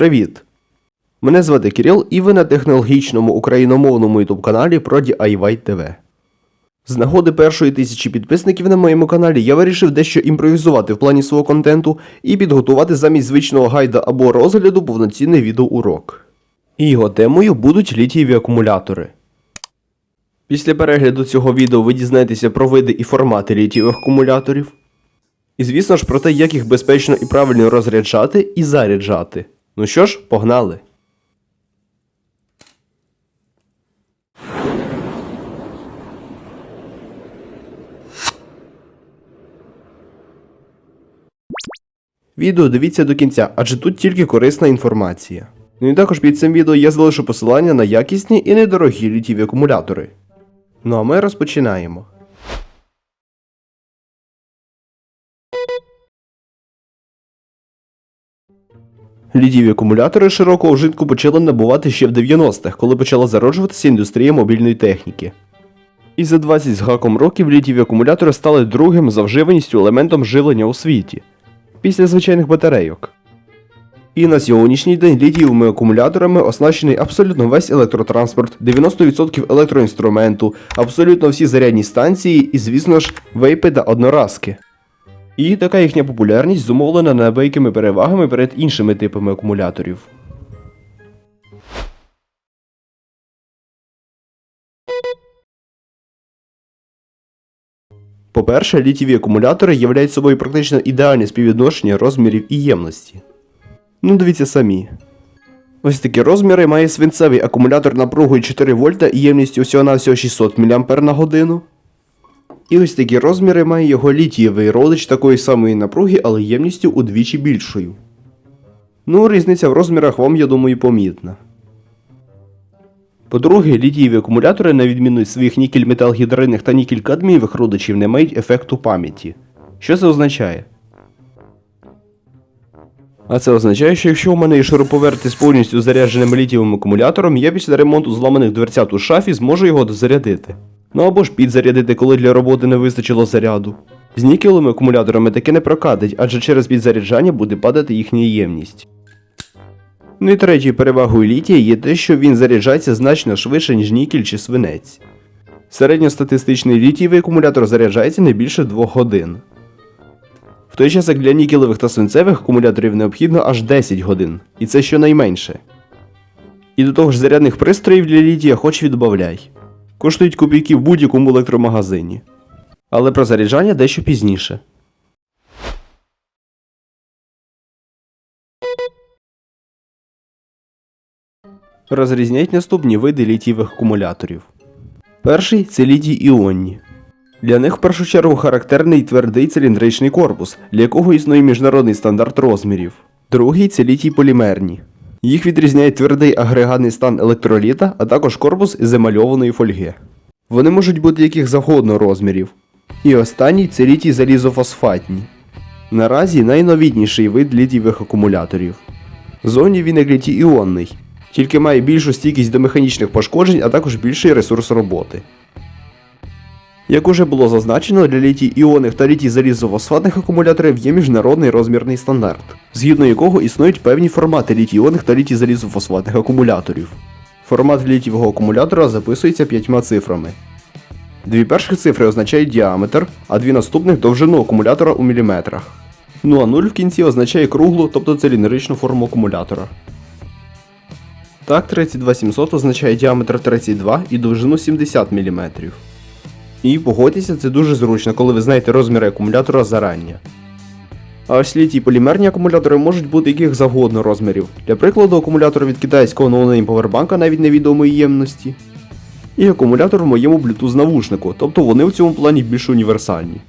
Привіт! Мене звати Кирил і ви на технологічному україномовному ютуб каналі про DIY TV. З нагоди першої тисячі підписників на моєму каналі я вирішив дещо імпровізувати в плані свого контенту і підготувати замість звичного гайда або розгляду повноцінний відеоурок. І його темою будуть літієві акумулятори. Після перегляду цього відео ви дізнаєтеся про види і формати літієвих акумуляторів. І звісно ж про те, як їх безпечно і правильно розряджати і заряджати. Ну що ж, погнали! Відео дивіться до кінця, адже тут тільки корисна інформація. Ну і також під цим відео я залишу посилання на якісні і недорогі літіві акумулятори. Ну а ми розпочинаємо. Літіві акумулятори широкого вжитку почали набувати ще в 90-х, коли почала зароджуватися індустрія мобільної техніки. І за 20 з гаком років літіві акумулятори стали другим за вживаністю елементом живлення у світі після звичайних батарейок. І на сьогоднішній день літієвими акумуляторами оснащений абсолютно весь електротранспорт, 90% електроінструменту, абсолютно всі зарядні станції і, звісно ж, вейпи та одноразки. І така їхня популярність зумовлена неабиякими перевагами перед іншими типами акумуляторів. По-перше, літієві акумулятори являють собою практично ідеальне співвідношення розмірів і ємності. Ну, дивіться самі. Ось такі розміри має свинцевий акумулятор напругою 4 вольта і ємністю всього-навсього 600 мА на годину. І ось такі розміри має його літієвий родич такої самої напруги, але ємністю удвічі більшою. Ну, різниця в розмірах вам, я думаю, помітна. По-друге, літієві акумулятори, на відміну від своїх нікель-металгідридних та нікель-кадмієвих родичів, не мають ефекту пам'яті. Що це означає? А це означає, що якщо у мене є шуруповерти з повністю зарядженим літієвим акумулятором, я після ремонту зламаних дверцят у шафі зможу його дозарядити. Ну або ж підзарядити, коли для роботи не вистачило заряду. З нікелевими акумуляторами таке не прокатить, адже через підзаряджання буде падати їхня ємність. Ну і третьою перевагою літія є те, що він заряджається значно швидше, ніж нікель чи свинець. Середньостатистичний літієвий акумулятор заряджається не більше 2 годин. В той час як для нікелевих та свинцевих акумуляторів необхідно аж 10 годин, і це щонайменше. І до того ж зарядних пристроїв для літія хоч відбавляй. Коштують копійки в будь-якому електромагазині. Але про заряджання дещо пізніше. Розрізняють наступні види літієвих акумуляторів. Перший це літій іонні. Для них в першу чергу характерний твердий циліндричний корпус, для якого існує міжнародний стандарт розмірів. Другий це літій полімерні. Їх відрізняє твердий агрегатний стан електроліта, а також корпус із емальованої фольги. Вони можуть бути яких завгодно розмірів. І останній це літій залізофосфатні. Наразі найновітніший вид літієвих акумуляторів. Зовні він як літій іонний, тільки має більшу стійкість до механічних пошкоджень, а також більший ресурс роботи. Як уже було зазначено, для літій іонних та літій залізофосфатних акумуляторів є міжнародний розмірний стандарт, згідно якого існують певні формати літій іонних та літій залізофосфатних акумуляторів. Формат літієвого акумулятора записується п'ятьма цифрами. Дві перших цифри означають діаметр, а дві наступних довжину акумулятора у міліметрах. Ну а 0 в кінці означає круглу, тобто циліндричну форму акумулятора. Так, 32700 означає діаметр 32 і довжину 70 мм. І погодьтеся, це дуже зручно, коли ви знаєте розміри акумулятора зарання. А ось літі полімерні акумулятори можуть бути яких завгодно розмірів. Для прикладу, акумулятор від китайського ноунейм повербанка навіть невідомої ємності. І акумулятор в моєму Bluetooth навушнику, тобто вони в цьому плані більш універсальні.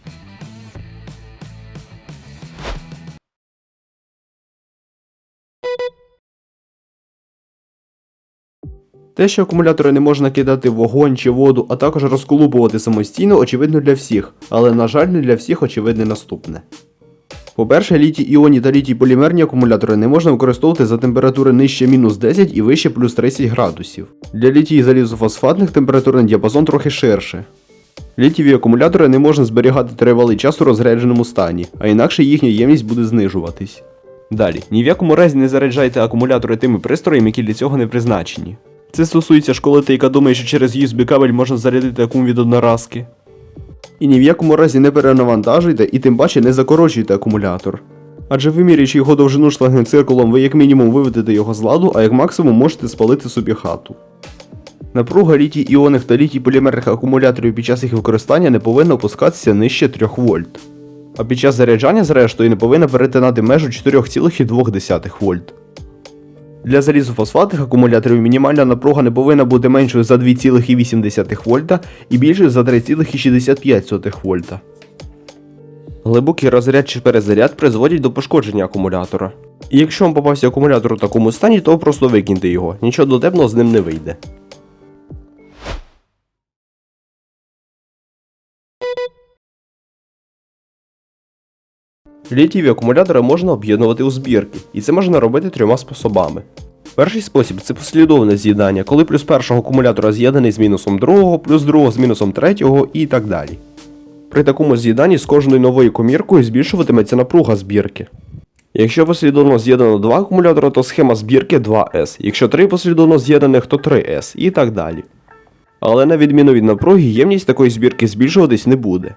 Те, що акумулятори не можна кидати вогонь чи воду, а також розколупувати самостійно, очевидно для всіх, але, на жаль, не для всіх очевидне наступне. По-перше, літій іонні та літій полімерні акумулятори не можна використовувати за температури нижче мінус 10 і вище плюс 30 градусів. Для літій залізофосфатних температурний діапазон трохи ширше. Літієві акумулятори не можна зберігати тривалий час у розрядженому стані, а інакше їхня ємність буде знижуватись. Далі, ні в якому разі не заряджайте акумулятори тими пристроями, які для цього не призначені. Це стосується школи, яка думає, що через USB кабель можна зарядити акум від одноразки. І ні в якому разі не перенавантажуйте і тим паче не закорочуйте акумулятор. Адже вимірюючи його довжину шлагним циркулом, ви як мінімум виведете його з ладу, а як максимум можете спалити собі хату. Напруга літій іонних та літій полімерних акумуляторів під час їх використання не повинна опускатися нижче 3 вольт. А під час заряджання, зрештою, не повинна перетинати межу 4,2 вольт. Для залізофосфатних акумуляторів мінімальна напруга не повинна бути меншою за 2,8 вольта і більшою за 3,65 вольта. Глибокий розряд чи перезаряд призводять до пошкодження акумулятора. І якщо вам попався акумулятор у такому стані, то просто викиньте його, нічого дотепного з ним не вийде. Літієві акумулятори можна об'єднувати у збірки, і це можна робити трьома способами. Перший спосіб це послідовне з'єднання, коли плюс першого акумулятора з'єднаний з мінусом другого, плюс другого з мінусом третього і так далі. При такому з'єднанні з кожною новою коміркою збільшуватиметься напруга збірки. Якщо послідовно з'єднано два акумулятора, то схема збірки 2S, якщо три послідовно з'єднаних, то 3S і так далі. Але на відміну від напруги, ємність такої збірки збільшуватись не буде.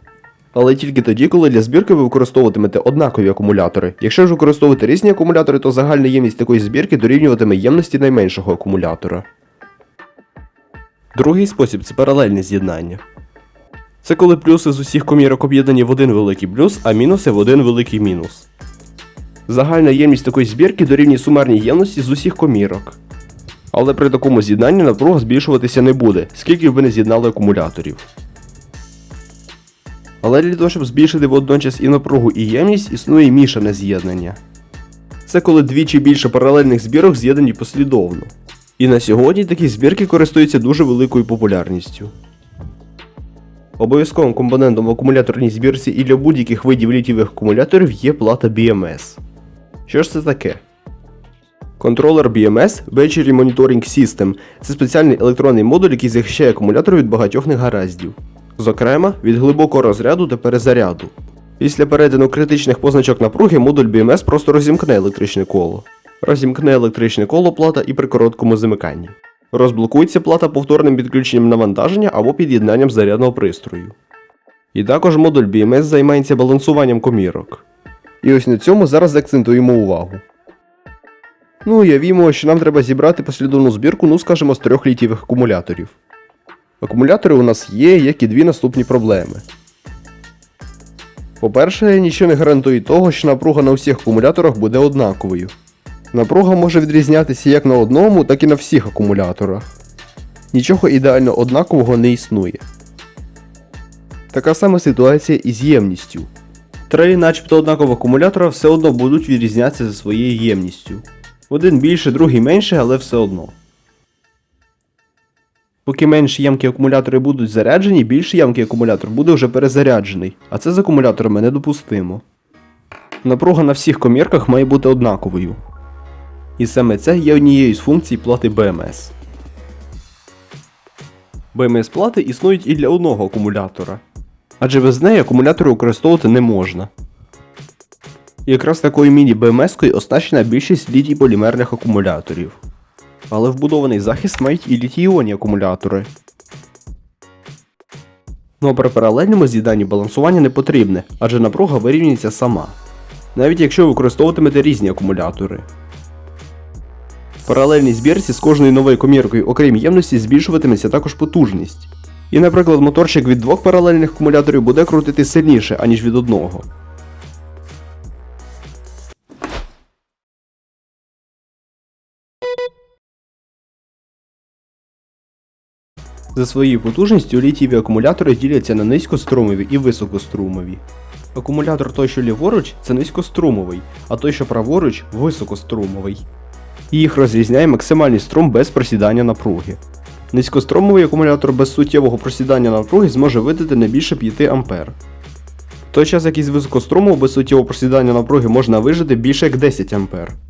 Але тільки тоді, коли для збірки ви використовуватимете однакові акумулятори. Якщо ж використовувати різні акумулятори, то загальна ємність такої збірки дорівнюватиме ємності найменшого акумулятора. Другий спосіб це паралельне з'єднання. Це коли плюси з усіх комірок об'єднані в один великий плюс, а мінуси в один великий мінус. Загальна ємність такої збірки дорівнює сумарній ємності з усіх комірок. Але при такому з'єднанні напруга збільшуватися не буде, скільки б ви не з'єднали акумуляторів. Але для того, щоб збільшити водночас і напругу, і ємність, існує мішане з'єднання. Це коли дві чи більше паралельних збірок з'єднані послідовно. І на сьогодні такі збірки користуються дуже великою популярністю. Обов'язковим компонентом в акумуляторній збірці і для будь-яких видів літієвих акумуляторів є плата BMS. Що ж це таке? Контролер BMS Battery Monitoring System це спеціальний електронний модуль, який захищає акумулятор від багатьох негараздів, зокрема від глибокого розряду та перезаряду. Після перетину критичних позначок напруги модуль BMS просто розімкне електричне коло. Розімкне електричне коло плата і при короткому замиканні. Розблокується плата повторним підключенням навантаження або під'єднанням зарядного пристрою. І також модуль BMS займається балансуванням комірок. І ось на цьому зараз заакцентуємо увагу. Ну, уявімо, що нам треба зібрати послідовну збірку, ну скажімо, з трьох літієвих акумуляторів. Акумулятори у нас є, як і дві наступні проблеми. По-перше, нічого не гарантує того, що напруга на всіх акумуляторах буде однаковою. Напруга може відрізнятися як на одному, так і на всіх акумуляторах. Нічого ідеально однакового не існує. Така сама ситуація і з ємністю. Три начебто однакові акумулятора все одно будуть відрізнятися за своєю ємністю. Один більше, другий менше, але все одно. Поки менші ямки акумулятори будуть заряджені, більший ямкий акумулятор буде вже перезаряджений, а це з акумуляторами недопустимо. Напруга на всіх комірках має бути однаковою. І саме це є однією з функцій плати BMS. BMS плати існують і для одного акумулятора. Адже без неї акумулятори використовувати не можна. І якраз такою міні-БМС-кою оснащена більшість літій полімерних акумуляторів. Але вбудований захист мають і літій-іонні акумулятори. Ну а при паралельному з'єднанні балансування не потрібне, адже напруга вирівнюється сама. Навіть якщо використовуватимете різні акумулятори. В паралельній збірці з кожною новою коміркою, окрім ємності, збільшуватиметься також потужність. І, наприклад, моторчик від двох паралельних акумуляторів буде крутити сильніше, аніж від одного. За своєю потужністю літієві акумулятори діляться на низькострумові і високострумові. Акумулятор той, що ліворуч, це низькострумовий, а той, що праворуч високострумовий. І їх розрізняє максимальний струм без просідання напруги. Низькострумовий акумулятор без суттєвого просідання напруги зможе видати не більше 5 А. В той час як із високострумового без суттєвого просідання напруги можна вижити більше як 10 А.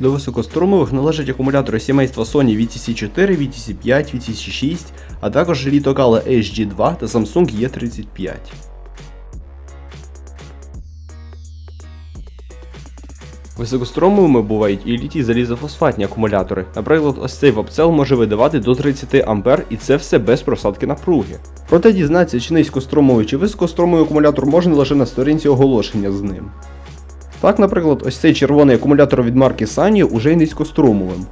До високострумових належать акумулятори сімейства Sony VTC4, VTC5, VTC6, а також Litokala HG2 та Samsung E35. Високостромовими бувають і літій залізофосфатні акумулятори. Наприклад, ось цей вапцел може видавати до 30 А і це все без просадки напруги. Проте дізнатися, чи низькостромовий чи високостромовий акумулятор можна лише на сторінці оголошення з ним. Так, наприклад, ось цей червоний акумулятор від марки Sanyo уже й низькострумовим.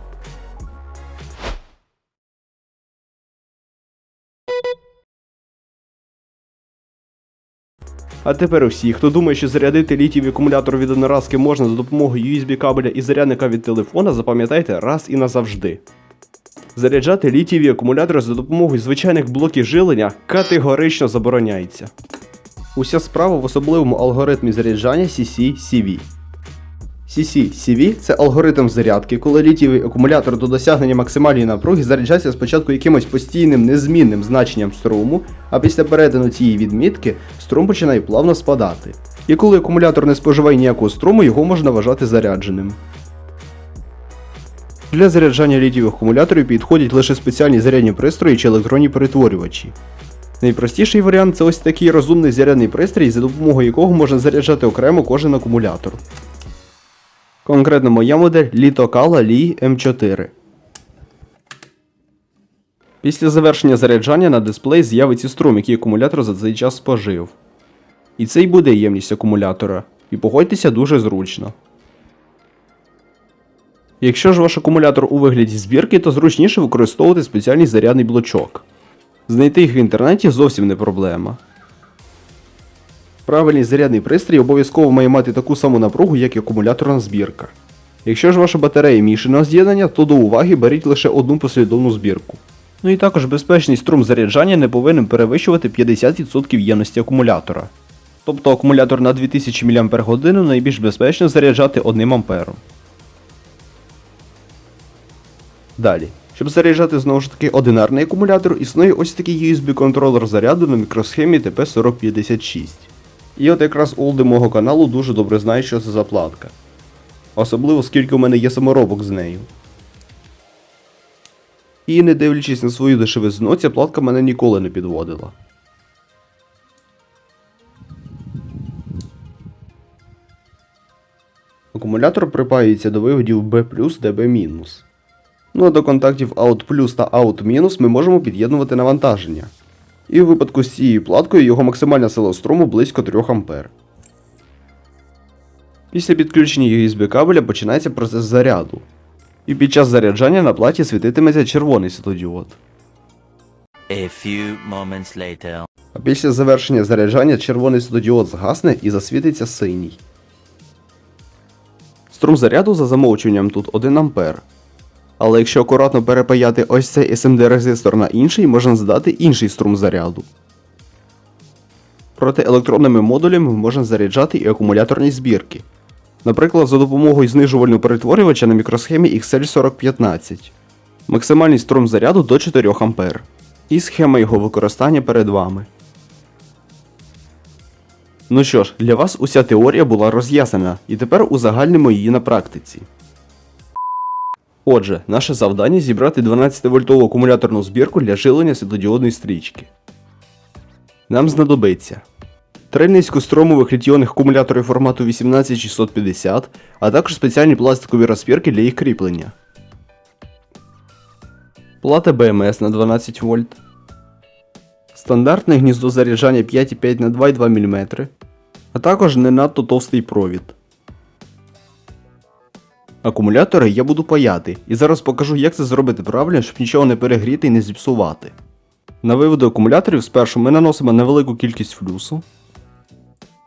А тепер усі, хто думає, що зарядити літієвий акумулятор від одноразки можна за допомогою USB кабеля і зарядника від телефона, запам'ятайте раз і назавжди. Заряджати літієві акумулятори за допомогою звичайних блоків жилення категорично забороняється. Уся справа в особливому алгоритмі заряджання CC-CV. CC-CV – це алгоритм зарядки, коли літієвий акумулятор до досягнення максимальної напруги заряджається спочатку якимось постійним незмінним значенням струму, а після перетину цієї відмітки струм починає плавно спадати. І коли акумулятор не споживає ніякого струму, його можна вважати зарядженим. Для заряджання літієвих акумуляторів підходять лише спеціальні зарядні пристрої чи електронні перетворювачі. Найпростіший варіант це ось такий розумний зарядний пристрій, за допомогою якого можна заряджати окремо кожен акумулятор. Конкретно моя модель Litokala Li M4. Після завершення заряджання на дисплей з'явиться струм, який акумулятор за цей час спожив. І це й буде ємність акумулятора. І погодьтеся дуже зручно. Якщо ж ваш акумулятор у вигляді збірки, то зручніше використовувати спеціальний зарядний блочок. Знайти їх в інтернеті зовсім не проблема. Правильний зарядний пристрій обов'язково має мати таку саму напругу, як і акумуляторна збірка. Якщо ж ваша батарея мішаного з'єднання, то до уваги беріть лише одну послідовну збірку. Ну і також безпечний струм заряджання не повинен перевищувати 50% ємності акумулятора. Тобто акумулятор на 2000 мАч найбільш безпечно заряджати 1 А. Далі. Щоб заряджати знову ж таки одинарний акумулятор, існує ось такий USB-контролер заряду на мікросхемі TP4056. І от якраз олди мого каналу дуже добре знають, що це за платка. Особливо скільки у мене є саморобок з нею. І не дивлячись на свою дешевизну, ця платка мене ніколи не підводила. Акумулятор припаюється до виводів B DB-. Ну а до контактів Out та Out- ми можемо під'єднувати навантаження. І у випадку з цією платкою його максимальна сила струму близько 3 А. Після підключення USB кабеля починається процес заряду. І під час заряджання на платі світитиметься червоний світлодіод. A few moments later. А після завершення заряджання червоний світлодіод згасне і засвітиться синій. Струм заряду за замовчуванням тут 1 А. Але якщо акуратно перепаяти ось цей SMD резистор на інший, можна здати інший струм заряду. Проте електронними модулями можна заряджати і акумуляторні збірки. Наприклад, за допомогою знижувального перетворювача на мікросхемі XL4015. Максимальний струм заряду до 4 А. І схема його використання перед вами. Ну що ж, для вас уся теорія була роз'яснена, і тепер узагальнимо її на практиці. Отже, наше завдання зібрати 12-вольтову акумуляторну збірку для жилення світлодіодної стрічки. Нам знадобиться 3 низькостромових літіонних акумулятори формату 18650, а також спеціальні пластикові розпірки для їх кріплення. Плата BMS на 12 вольт. Стандартне гніздо заряджання 5,5 на 2,2 мм, а також не надто товстий провід. Акумулятори я буду паяти, і зараз покажу, як це зробити правильно, щоб нічого не перегріти і не зіпсувати. На виводи акумуляторів спершу ми наносимо невелику кількість флюсу.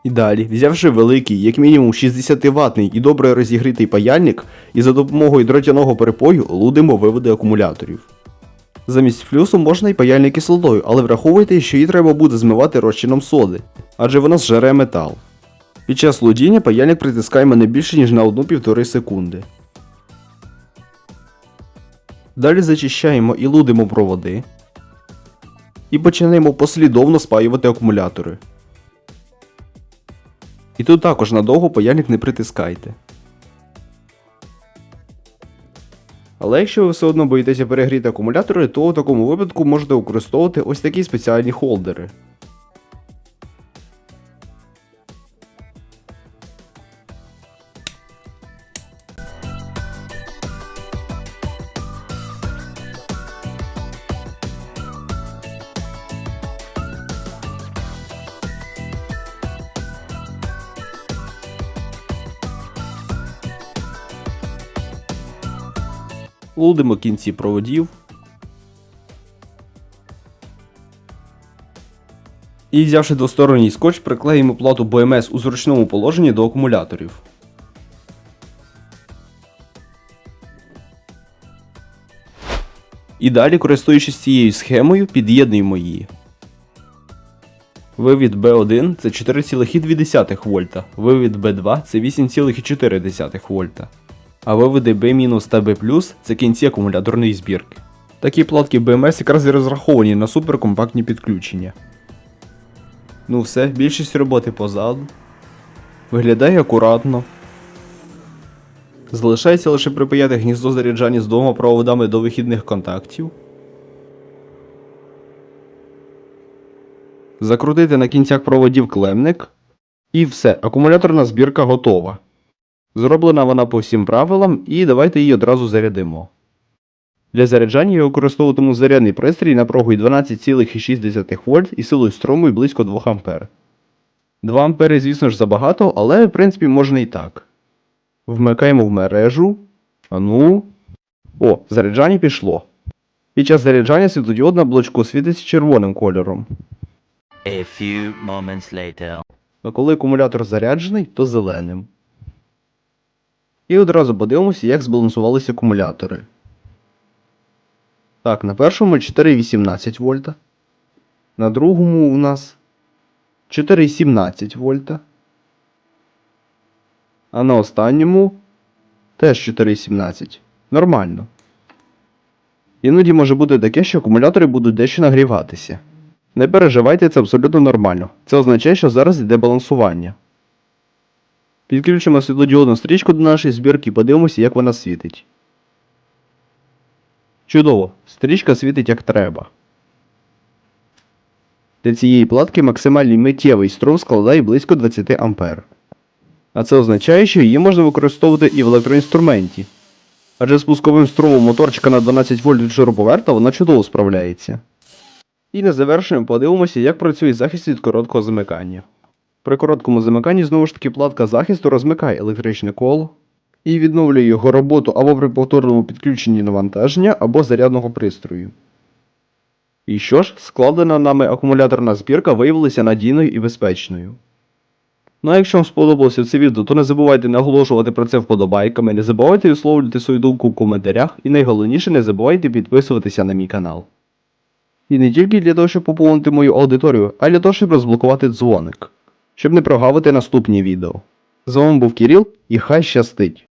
І далі, взявши великий, як мінімум 60 ватний і добре розігрітий паяльник, і за допомогою дротяного перепою лудимо виводи акумуляторів. Замість флюсу можна і паяльник кислотою, але враховуйте, що її треба буде змивати розчином соди, адже вона зжере метал. Під час лудіння паяльник притискаємо не більше, ніж на 1-1,5 секунди. Далі зачищаємо і лудимо проводи. І починаємо послідовно спаювати акумулятори. І тут також надовго паяльник не притискайте. Але якщо ви все одно боїтеся перегріти акумулятори, то в такому випадку можете використовувати ось такі спеціальні холдери. Лудимо кінці проводів. І взявши двосторонній скотч, приклеїмо плату BMS у зручному положенні до акумуляторів. І далі, користуючись цією схемою, під'єднуємо її. Вивід B1 це 4,2 вольта, вивід B2 це 8,4 вольта. А виводи B- та B це кінці акумуляторної збірки. Такі платки BMS якраз і розраховані на суперкомпактні підключення. Ну все, більшість роботи позаду. Виглядає акуратно. Залишається лише припаяти гніздо заряджання з двома проводами до вихідних контактів. Закрутити на кінцях проводів клемник. І все, акумуляторна збірка готова. Зроблена вона по всім правилам, і давайте її одразу зарядимо. Для заряджання я використовуватиму зарядний пристрій напругою 12,6 вольт і силою струму близько 2 А. 2 А, звісно ж, забагато, але в принципі можна і так. Вмикаємо в мережу. Ану. О, заряджання пішло. Під час заряджання світлодіодна блочко світиться червоним кольором. A few moments later. А коли акумулятор заряджений, то зеленим. І одразу подивимося, як збалансувалися акумулятори. Так, на першому 4,18 вольта. На другому у нас 4,17 вольта. А на останньому теж 4,17. Нормально. Іноді може бути таке, що акумулятори будуть дещо нагріватися. Не переживайте, це абсолютно нормально. Це означає, що зараз йде балансування. Підключимо світлодіодну стрічку до нашої збірки і подивимося, як вона світить. Чудово! Стрічка світить як треба. Для цієї платки максимальний миттєвий струм складає близько 20 А. А це означає, що її можна використовувати і в електроінструменті. Адже з пусковим струмом моторчика на 12 вольт від шуруповерта вона чудово справляється. І на завершення подивимося, як працює захист від короткого замикання. При короткому замиканні знову ж таки платка захисту розмикає електричне коло і відновлює його роботу або при повторному підключенні навантаження, або зарядного пристрою. І що ж, складена нами акумуляторна збірка виявилася надійною і безпечною. Ну а якщо вам сподобалося це відео, то не забувайте наголошувати про це вподобайками, не забувайте висловлювати свою думку в коментарях, і найголовніше не забувайте підписуватися на мій канал. І не тільки для того, щоб поповнити мою аудиторію, а для того, щоб розблокувати дзвоник, щоб не прогавити наступні відео. З вами був Кіріл і хай щастить!